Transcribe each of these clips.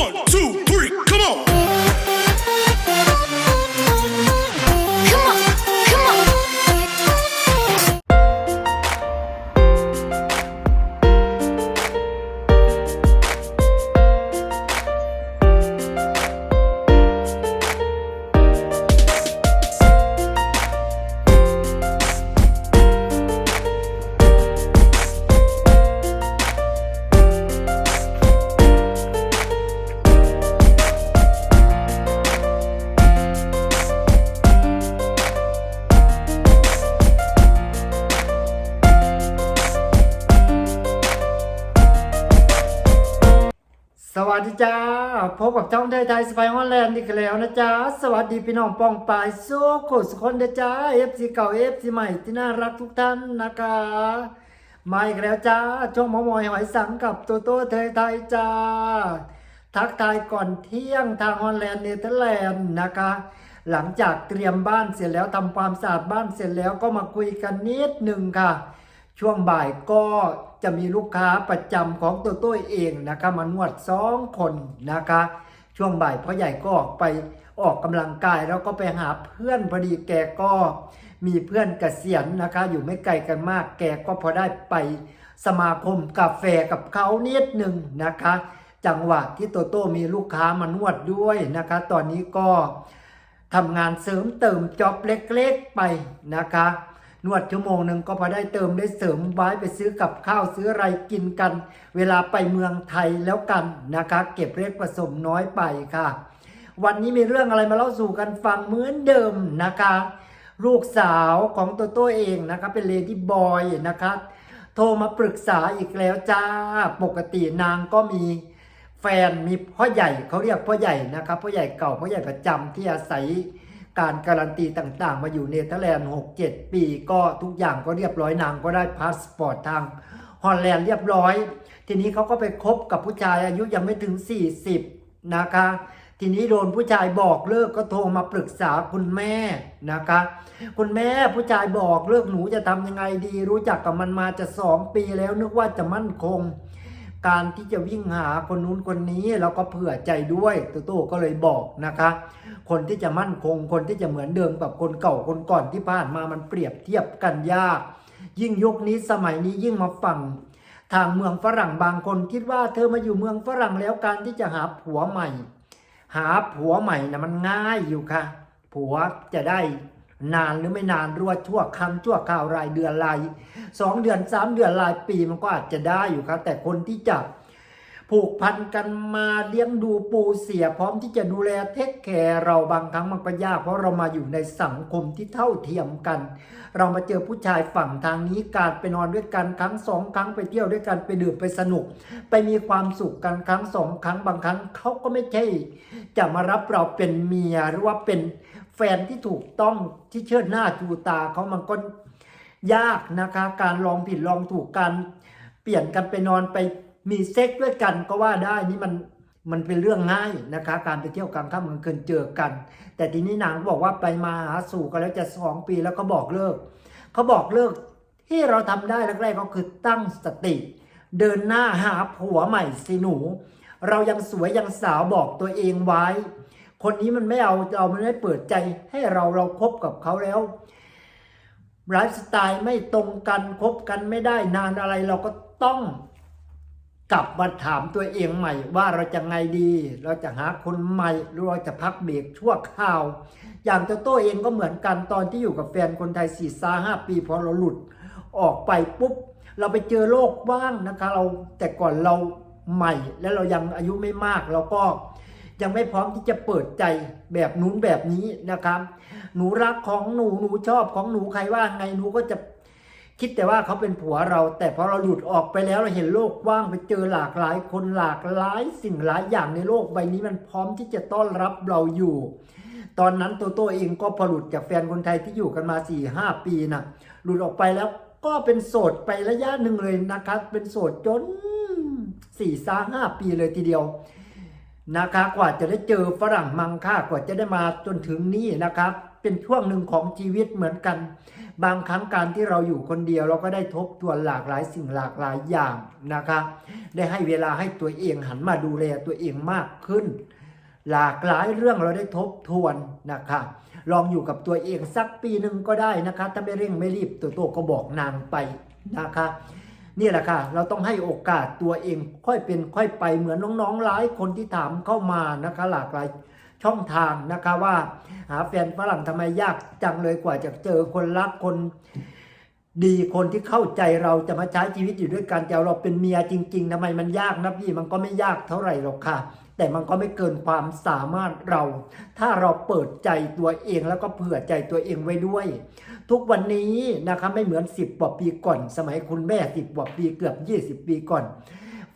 One, two, พบกับช่องไทยไทยสไปฮอลแลนด์อีกแล้วนะจ๊ะ สวัสดีพี่น้องปองปายโซโคสุคนเด้อจ้าเอฟซีเก่าเอฟซีใหม่ที่น่ารักทุกท่านนะคะ มาอีกแล้วจ้าช่วงหมอมอยหอยสังกับโตโต้ไทยไทยจ้า ทักทายก่อนเที่ยงทางฮอลแลนด์เนเธอร์แลนด์นะคะ หลังจากเตรียมบ้านเสร็จแล้วทำความสะอาดบ้านเสร็จแล้วก็มาคุยกันนิดหนึ่งค่ะ ช่วงบ่ายก็จะมีลูกค้าประจำของตัวตัวเองนะคะมานวดสองคนนะคะ ช่วงบ่ายพ่อใหญ่ก็ออกไปออกกำลังกายแล้วก็ไปหาเพื่อนพอดีแกก็มีเพื่อนเกษียณนะคะ อยู่ไม่ไกลกันมาก แกก็พอได้ไปสมาคมกาแฟกับเขานิดหนึ่งนะคะ จังหวะที่โตโต้มีลูกค้ามานวดด้วยนะคะ ตอนนี้ก็ทำงานเสริมเติมจ็อบเล็กๆไปนะคะ นวดชั่วโมงหนึ่งก็พอได้เติมได้เสริมไว้ไปซื้อกับข้าวซื้ออะไรกินกัน เวลาไปเมืองไทยแล้วกันนะคะ เก็บเล็กผสมน้อยไปค่ะ วันนี้มีเรื่องอะไรมาเล่าสู่กันฟังเหมือนเดิมนะคะ ลูกสาวของตัวตัวเองนะคะเป็นเลดี้บอยนะคะโทรมาปรึกษาอีกแล้วจ้าปกตินางก็มีแฟนมีพ่อใหญ่เขาเรียกพ่อใหญ่นะครับพ่อใหญ่เก่าพ่อใหญ่ประจำที่อาศัย การการันตีต่างๆ มาอยู่เนเธอร์แลนด์6 7 ปี ก็ทุกอย่างก็เรียบร้อยนางก็ได้พาสปอร์ตทางฮอลแลนด์เรียบร้อย ทีนี้เขาก็ไปคบกับผู้ชายอายุยังไม่ถึง 40 นะคะ ทีนี้โดนผู้ชายบอกเลิกก็โทรมาปรึกษาคุณแม่นะคะ คุณแม่ผู้ชายบอกเลิกหนูจะทำยังไงดี รู้จักกับมันมาจะสองปีแล้วนึกว่าจะมั่นคง การที่จะวิ่งหาคนนู้นคนนี้เราก็เผื่อใจด้วยตัวโต้ก็เลยบอกนะคะ คนที่จะมั่นคงคนที่จะเหมือนเดิมกับคนเก่าคนก่อนที่ผ่านมามันเปรียบเทียบกันยาก ยิ่งยุคนี้สมัยนี้ยิ่งมาฟังทางเมืองฝรั่งบางคนคิดว่าเธอมาอยู่เมืองฝรั่งแล้วการที่จะหาผัวใหม่ หาผัวใหม่นะมันง่ายอยู่ค่ะ ผัวจะได้ นานหรือไม่นานรั่วชั่วคำชั่วข่าวรายเดือนรายสองเดือนสามเดือนรายปีมันก็อาจจะได้อยู่ครับ แต่คนที่จะผูกพันกันมาเลี้ยงดูปูเสีย พร้อมที่จะดูแลเทคแคร์เราบางครั้งมันก็ยากเพราะเรามาอยู่ในสังคมที่เท่าเทียมกัน เรามาเจอผู้ชายฝั่งทางนี้การไปนอนด้วยกันครั้งสองครั้งไปเที่ยวด้วยกันไปดื่มไปสนุก ไปมีความสุขกันครั้งสองครั้งบางครั้งเขาก็ไม่ใช่ จะมารับเราเป็นเมียหรือว่าเป็น ฟนที่ถูกต้องที่เชิดหน้าจูตาเขามันก็ยากนะคะ การลองผิดลองถูกกัน เปลี่ยนกันไปนอนไปมีเซ็กด้วยกันก็ว่าได้นี่มันมันเป็นเรื่องง่ายนะคะ การไปเที่ยวกลางค่ำกลางคืนเจอกัน แต่ทีนี้นางบอกว่าไปมาหาสู่กันแล้วจะสองปีแล้วก็บอกเลิกเขาบอกเลิกที่เราทำได้แรกๆก็คือตั้งสติ เดินหน้าหาผัวใหม่สิหนู เรายังสวยยังสาวบอกตัวเองไว้ คนนี้มันไม่เอาเรามันไม่เปิดใจให้เราเราคบกับเขาแล้วไลฟ์สไตล์ไม่ตรงกันคบกันไม่ได้นานอะไรเราก็ต้องกลับมาถามตัวเองใหม่ ว่าเราจะไงดี เราจะหาคนใหม่หรือเราจะพักเบรกชั่วคราว อย่างเจ้าโต้เองก็เหมือนกันตอนที่อยู่กับแฟนคนไทยสี่ซาห้าปีพอเราหลุดออกไปปุ๊บ เราไปเจอโลกว่างนะคะ เราแต่ก่อนเราใหม่และเรายังอายุไม่มากเราก็ ยังไม่พร้อมที่จะเปิดใจแบบนู้นแบบนี้นะครับ หนูรักของหนูหนูชอบของหนูใครว่าไงหนูก็จะคิดแต่ว่าเขาเป็นผัวเรา แต่พอเราหลุดออกไปแล้วเราเห็นโลกว่างไปเจอหลากหลายคนหลากหลายสิ่งหลายอย่างในโลกใบนี้มันพร้อมที่จะต้อนรับเราอยู่ ตอนนั้นโตโต้เองก็พอหลุดจากแฟนคนไทยที่อยู่กันมา4ี่ห้าปีนะหลุดออกไปแล้วก็เป็นโสดไประยะหนึ่งเลยนะครับ เป็นโสดจนสี่สาห้าปีเลยทีเดียว นะคะกว่าจะได้เจอฝรั่งมังค่ากว่าจะได้มาจนถึงนี่นะครับเป็นช่วงหนึ่งของชีวิตเหมือนกัน บางครั้งการที่เราอยู่คนเดียวเราก็ได้ทบทวนหลากหลายสิ่งหลากหลายอย่างนะคะ ได้ให้เวลาให้ตัวเองหันมาดูแลตัวเองมากขึ้น หลากหลายเรื่องเราได้ทบทวนนะคะ ลองอยู่กับตัวเองสักปีหนึ่งก็ได้นะคะ ถ้าไม่เร่งไม่รีบตัวโตก็บอกนางไปนะคะ นี่แหละค่ะ เราต้องให้โอกาสตัวเองค่อยเป็นค่อยไปเหมือนน้องๆหลายคนที่ถามเข้ามานะคะหลากหลายช่องทางนะคะว่า หาแฟนฝรั่งทำไมยากจังเลยกว่าจะเจอคนรักคนดีคนที่เข้าใจเราจะมาใช้ชีวิตอยู่ด้วยกันแต่เราเป็นเมียจริง ๆทำไมมันยากนะพี่มันก็ไม่ยากเท่าไหร่หรอกค่ะ แต่มันก็ไม่เกินความสามารถเรา ถ้าเราเปิดใจตัวเองแล้วก็เผื่อใจตัวเองไว้ด้วย ทุกวันนี้นะคะไม่เหมือน 10กว่าปีก่อน สมัยคุณแม่ 10กว่าปีเกือบ 20 ปีก่อน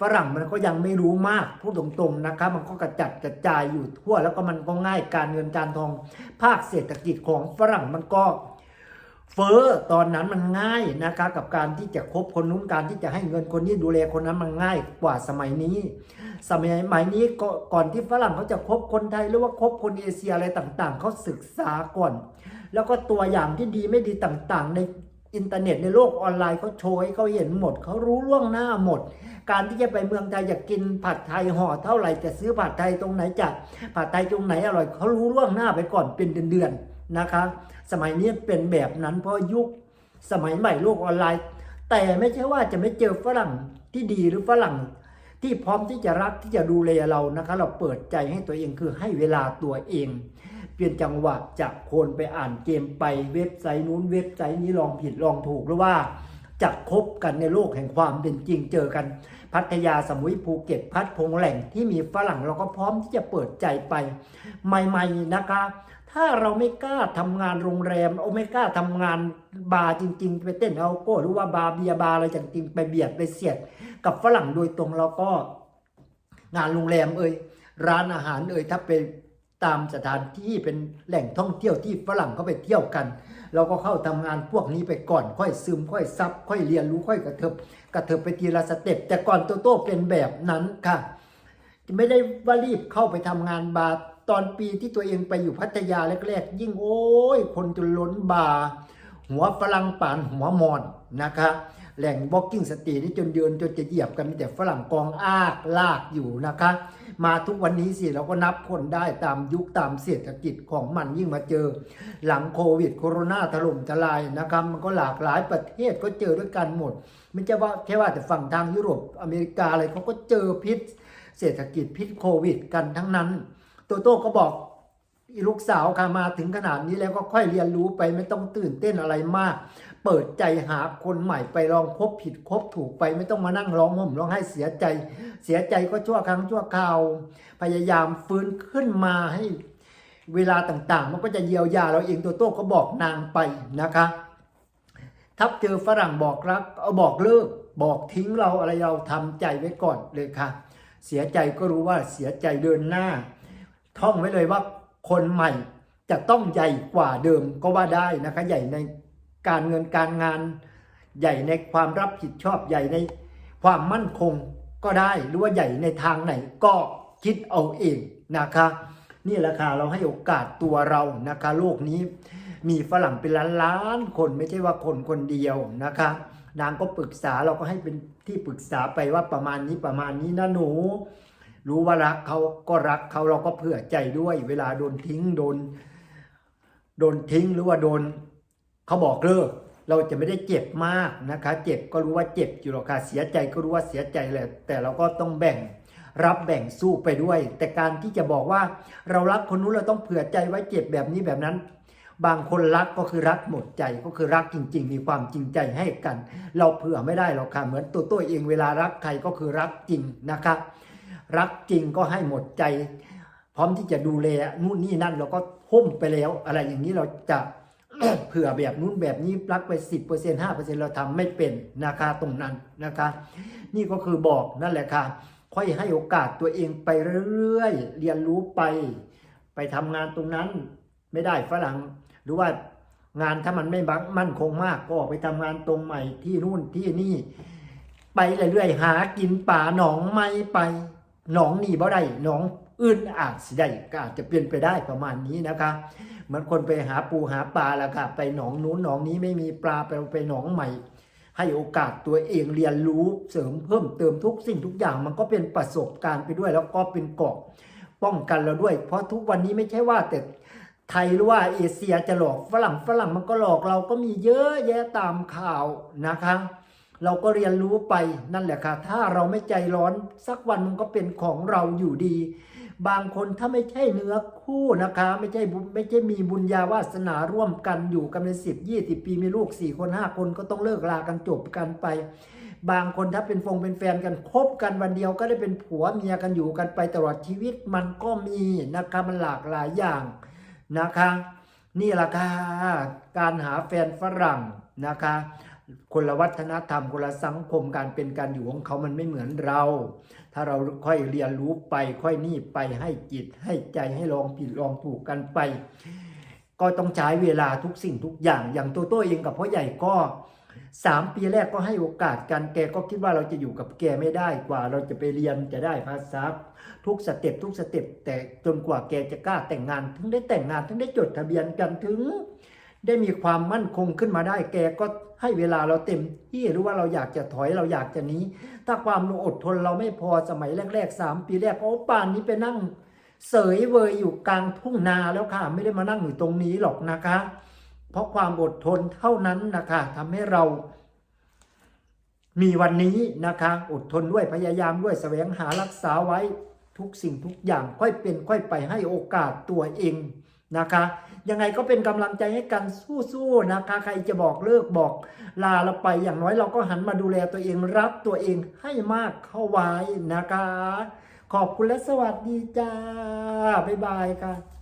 ฝรั่งมันก็ยังไม่รู้มากพูดตรงๆนะคะมันก็กระจัดกระจายอยู่ทั่ว แล้วก็มันก็ง่ายการเงินการทอง ภาคเศรษฐกิจของฝรั่งมันก็เฟอ้อตอนนั้นมันง่ายนะคะกับการที่จะคบคนนู้นการที่จะให้เงินคนนี้ดูแลคนนั้นมันง่ายกว่าสมัยนี้ สมัยใหม่นี้ก่อนที่ฝรั่งเขาจะคบคนไทยหรือว่าคบคนเอเชียอะไรต่างๆ เขาศึกษาก่อน แล้วก็ตัวอย่างที่ดีไม่ดีต่างๆ ในอินเทอร์เน็ตในโลกออนไลน์เขาโชว์ให้เขาเห็นหมด เขารู้ล่วงหน้าหมด การที่จะไปเมืองไทยอยากกินผัดไทยห่อเท่าไหร่จะซื้อผัดไทยตรงไหนจากผัดไทยตรงไหนอร่อยเขารู้ล่วงหน้าไปก่อนเป็นเดือนๆนะคะ สมัยนี้เป็นแบบนั้นเพราะยุคสมัยใหม่โลกออนไลน์ แต่ไม่ใช่ว่าจะไม่เจอฝรั่งที่ดีหรือฝรั่ง ที่พร้อมที่จะรักที่จะดูแลเรานะคะ เราเปิดใจให้ตัวเองคือให้เวลาตัวเอง เปลี่ยนจังหวะจากคนไปอ่านเกมไปเว็บไซต์นู้นเว็บไซต์นี้ลองผิดลองถูกหรือว่าจะคบกันในโลกแห่งความเป็นจริงเจอกัน พัทยาสมุยภูเก็ต พัดพงแหล่งที่มีฝรั่งเราก็พร้อมที่จะเปิดใจไปใหม่ๆนะคะ ถ้าเราไม่กล้าทำงานโรงแรมเอาไม่กล้าทำงานบาร์จริง ๆ ไปเต้นเอาโก้หรือว่าบาร์เบียร์บาร์อะไรจริงๆไปเบียดไปเสียด กับฝรั่งโดยตรงเราก็งานโรงแรมเอ่ยร้านอาหารเอ่ยถ้าไปตามสถานที่เป็นแหล่งท่องเที่ยวที่ฝรั่งเขาไปเที่ยวกัน เราก็เข้าทำงานพวกนี้ไปก่อน ค่อยซึม ค่อยซับค่อยเรียนรู้ค่อยกระเถิบกระเถิบไปทีละสเต็ปแต่ก่อนโตโต้เป็นแบบนั้นค่ะ ไม่ได้ว่ารีบเข้าไปทำงานบาร์ ตอนปีที่ตัวเองไปอยู่พัทยาแรกๆยิ่งโอ้ย คนจนล้นบาร์หัวฝรั่งป่านหัวมอนนะคะแหล่งบ็อกกิ้งสตรีนี่จนเดินจนจะเหยียบกันมีแต่ฝรั่งกองอากลากอยู่นะคะ มาทุกวันนี้สิเราก็นับคนได้ตามยุคตามเศรษฐกิจของมันยิ่งมาเจอ หลังโควิดโคโรนาถล่มทลายนะครับมันก็หลากหลายประเทศก็เจอด้วยกันหมด ไม่ใช่ว่าแค่ว่าแต่ฝั่งทางยุโรปอเมริกาอะไรเขาก็เจอพิษ เศรษฐกิจพิษโควิดกันทั้งนั้น โตโต้ก็บอกลูกสาวค่ะมาถึงขนาดนี้แล้วก็ค่อยเรียนรู้ไปไม่ต้องตื่นเต้นอะไรมาก เปิดใจหาคนใหม่ไปลองคบผิดคบถูกไปไม่ต้องมานั่งร้องห่มร้องไห้เสียใจ เสียใจก็ชั่วครั้งชั่วคราว พยายามฟื้นขึ้นมาให้เวลาต่างๆ มันก็จะเยียวยาเราเองโตโต้ก็บอกนางไปนะคะถ้าเจอฝรั่งบอกรักเอาบอกเลิก บอกทิ้งเราอะไรเราทำใจไว้ก่อนเลยค่ะ เสียใจก็รู้ว่าเสียใจเดินหน้า ท่องไว้เลยว่าคนใหม่จะต้องใหญ่กว่าเดิมก็ว่าได้นะคะ ใหญ่ในการเงินการงาน ใหญ่ในความรับผิดชอบใหญ่ในความมั่นคงก็ได้หรือว่าใหญ่ในทางไหนก็คิดเอาเองนะคะ นี่แหละค่ะเราให้โอกาสตัวเรานะคะ โลกนี้มีฝรั่งเป็นล้านล้านๆคนไม่ใช่ว่าคนคนเดียวนะคะ นางก็ปรึกษาเราก็ให้เป็นที่ปรึกษาไปว่าประมาณนี้ประมาณนี้นะหนู รู้ว่ารักเขาก็รักเขาเราก็เผื่อใจด้วย เวลาโดนทิ้งโดน โดนทิ้งหรือว่าโดนเขาบอกเลิกเราจะไม่ได้เจ็บมากนะคะ เจ็บก็รู้ว่าเจ็บอยู่หรอกค่ะเสียใจก็รู้ว่าเสียใจแหละแต่เราก็ต้องแบ่งรับแบ่งสู้ไปด้วย แต่การที่จะบอกว่าเรารักคนนู้นเราต้องเผื่อใจไว้เจ็บแบบนี้แบบนั้น บางคนรักก็คือรักหมดใจก็คือรักจริง ๆ มีความจริงใจให้กัน เราเผื่อไม่ได้หรอกค่ะเหมือนตัวตัวเองเวลารักใครก็คือรักจริงนะคะ รักจริงก็ให้หมดใจ พร้อมที่จะดูแลนู่นนี่นั่นเราก็ทุ่มไปแล้ว อะไรอย่างนี้เราจะเผื่อแบบนู้นแบบนี้รักไป 10% 5%เราทำไม่เป็นนะคะตรงนั้นนะคะ นี่ก็คือบอกนั่นแหละค่ะ ค่อยให้โอกาสตัวเองไปเรื่อยๆ เรียนรู้ไป ไปทำงานตรงนั้นไม่ได้ฝรั่งหรือว่างานถ้ามันไม่บังมั่นคงมากก็ออกไปทำงานตรงใหม่ที่นู่นที่นี่ ไปเรื่อยๆหากินป่าหนองไม่ไป หนองนี่บ่ได้หนองอื่นอาจสิได้ก็อาจจะเปลี่ยนไปได้ประมาณนี้นะคะเหมือนคนไปหาปูหาปลาแล้วค่ะไปหนองนู้นหนองนี้ไม่มีปลาไปไปหนองใหม่ ให้โอกาสตัวเองเรียนรู้เสริมเพิ่มเติมทุกสิ่งทุกอย่างมันก็เป็นประสบการณ์ไปด้วย แล้วก็เป็นเกราะป้องกันเราด้วย เพราะทุกวันนี้ไม่ใช่ว่าแต่ไทยหรือว่าเอเชียจะหลอกฝรั่งฝรั่งมันก็หลอกเราก็มีเยอะแยะตามข่าวนะคะ เราก็เรียนรู้ไปนั่นแหละค่ะ ถ้าเราไม่ใจร้อนสักวันมันก็เป็นของเราอยู่ดี บางคนถ้าไม่ใช่เนื้อคู่นะคะ ไม่ใช่ไม่ใช่มีบุญญาวาสนาร่วมกันอยู่กันเป็นสิบยี่สิบปีมีลูกสี่คนห้าคนก็ต้องเลิกลากันจบกันไป บางคนถ้าเป็นฟงเป็นแฟนกันคบกันวันเดียวก็ได้เป็นผัวเมียกันอยู่กันไปตลอดชีวิตมันก็มีนะคะมันหลากหลายอย่างนะคะ นี่แหละค่ะการหาแฟนฝรั่งนะคะ คนละวัฒนธรรมคนละสังคมการเป็นการอยู่ของเขามันไม่เหมือนเรา ถ้าเราค่อยเรียนรู้ไปค่อยนี่ไปให้จิต ให้ใจให้ลองผิดลองถูกกันไป ก็ต้องใช้เวลาทุกสิ่งทุกอย่าง อย่างตัวตัวเองกับพ่อใหญ่ก็สามปีแรกก็ให้โอกาสกันแกก็คิดว่าเราจะอยู่กับแกไม่ได้กว่า เราจะไปเรียนจะได้ภาษาทุกสเต็ปทุกสเต็ปแต่จนกว่าแกจะกล้าแต่งงาน ถึงได้แต่งงานถึงได้จดทะเบียนกันถึง ได้มีความมั่นคงขึ้นมาได้ แกก็ให้เวลาเราเต็มที่หรือว่าเราอยากจะถอยเราอยากจะหนี้ถ้าความอดทนเราไม่พอสมัยแรกๆสามปีแรกโอ้ป่านนี้ไปนั่ง เสยเวยอยู่กลางทุ่งนาแล้วค่ะ ไม่ได้มานั่งอยู่ตรงนี้หรอกนะคะ เพราะความอดทนเท่านั้นนะคะทำให้เรามีวันนี้นะคะ อดทนด้วยพยายามด้วยแสวงหารักษาไว้ทุกสิ่งทุกอย่างค่อยเป็นค่อยไปให้โอกาสตัวเอง นะคะ ยังไงก็เป็นกำลังใจให้กันสู้ๆนะคะ ใครจะบอกเลิกบอก ลาเราไปอย่างน้อยเราก็หันมาดูแลตัวเองรักตัวเองให้มากเข้าไว้นะคะ ขอบคุณและสวัสดีจ้าบ๊ายบายค่ะ